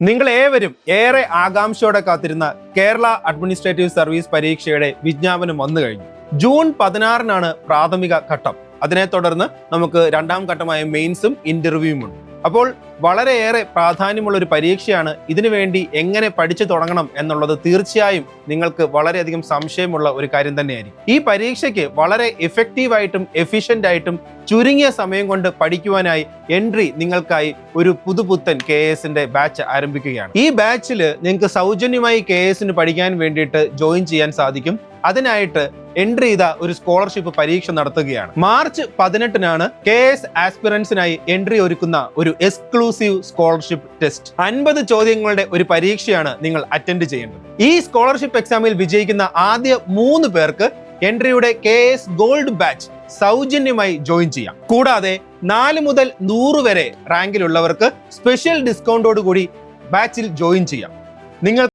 നിങ്ങൾ ഏവരും ഏറെ ആകാംക്ഷയോടെ കാത്തിരുന്ന കേരള അഡ്മിനിസ്ട്രേറ്റീവ് സർവീസ് പരീക്ഷയുടെ വിജ്ഞാപനം വന്നു കഴിഞ്ഞു. ജൂൺ പതിനാറിനാണ് പ്രാഥമിക ഘട്ടം. അതിനെ തുടർന്ന് നമുക്ക് രണ്ടാം ഘട്ടമായ മെയിൻസും ഇന്റർവ്യൂവും ഉണ്ട്. അപ്പോൾ വളരെയേറെ പ്രാധാന്യമുള്ള ഒരു പരീക്ഷയാണ് ഇതിനുവേണ്ടി എങ്ങനെ പഠിച്ചു തുടങ്ങണം എന്നുള്ളത് തീർച്ചയായും നിങ്ങൾക്ക് വളരെയധികം സംശയമുള്ള ഒരു കാര്യം തന്നെയായിരിക്കും. ഈ പരീക്ഷയ്ക്ക് വളരെ എഫക്റ്റീവായിട്ടും എഫിഷ്യന്റ് ആയിട്ടും ചുരുങ്ങിയ സമയം കൊണ്ട് പഠിക്കുവാനായി എൻട്രി നിങ്ങൾക്കായി ഒരു പുതുപുത്തൻ കെ എസിന്റെ ബാച്ച് ആരംഭിക്കുകയാണ്. ഈ ബാച്ചിൽ നിങ്ങൾക്ക് സൗജന്യമായി കെ എസിന് പഠിക്കാൻ വേണ്ടിയിട്ട് ജോയിൻ ചെയ്യാൻ സാധിക്കും. അതിനായിട്ട് എൻട്രി ചെയ്ത ഒരു സ്കോളർഷിപ്പ് പരീക്ഷ നടത്തുകയാണ്. മാർച്ച് പതിനെട്ടിനാണ് കെ എസ് ആസ്പിറൻസിനായി എൻട്രി ഒരുക്കുന്ന ഒരു എക്സ്ക്ലൂസീവ് സ്കോളർഷിപ്പ് ടെസ്റ്റ് അൻപത് ചോദ്യങ്ങളുടെ ഒരു പരീക്ഷയാണ് നിങ്ങൾ അറ്റൻഡ് ചെയ്യേണ്ടത്. ഈ സ്കോളർഷിപ്പ് എക്സാമിൽ വിജയിക്കുന്ന ആദ്യ മൂന്ന് പേർക്ക് എൻട്രിയുടെ കെ എസ് ഗോൾഡ് ബാച്ച് സൗജന്യമായി ജോയിൻ ചെയ്യാം. കൂടാതെ നാല് മുതൽ നൂറ് വരെ റാങ്കിലുള്ളവർക്ക് സ്പെഷ്യൽ ഡിസ്കൗണ്ടോട് കൂടി ബാച്ചിൽ ജോയിൻ ചെയ്യാം. നിങ്ങൾ